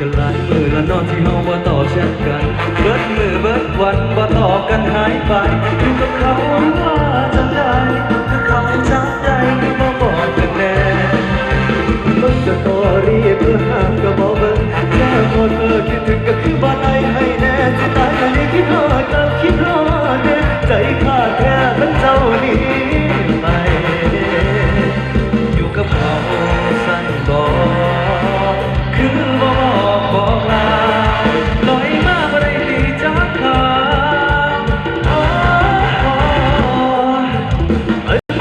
กันหลายมือละนอนที่เฮาบ่ต่อบแชทกัน เบิดมือเบิดวันบ่ต่อกันหายไปอยู่กับเขาว่าจังไดคือเขาจับใจบ่บอกกันแน่ต้นสตอรี่เพื่อห้ามก็บอกเบิ่งแค่หมดเออคิดถึงก็คือบ้านไอ้ให้แน่สิตายก็ยังคิดฮอดกับคิดฮอดแน่ใจขาดแค่ทั้งเจ้านี้ไปอยู่กับเขาสั่นบ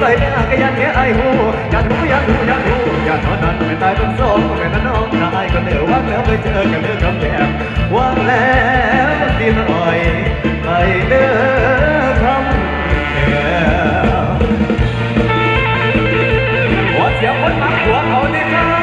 ไหลไม่ก็ยันแค่ไอหูอยากรู้อยากรู้อยากรู้อยากนอนนั้นไม่ตายเป็นโซ่ไม่นั้นน้องนายก็เดือดว่างแล้วไปเจอกันเรื่องกำแพงว่างแล้วดินอ่อยไปเด้อคำแกหัวเสียคนมักหัวเขาดิครั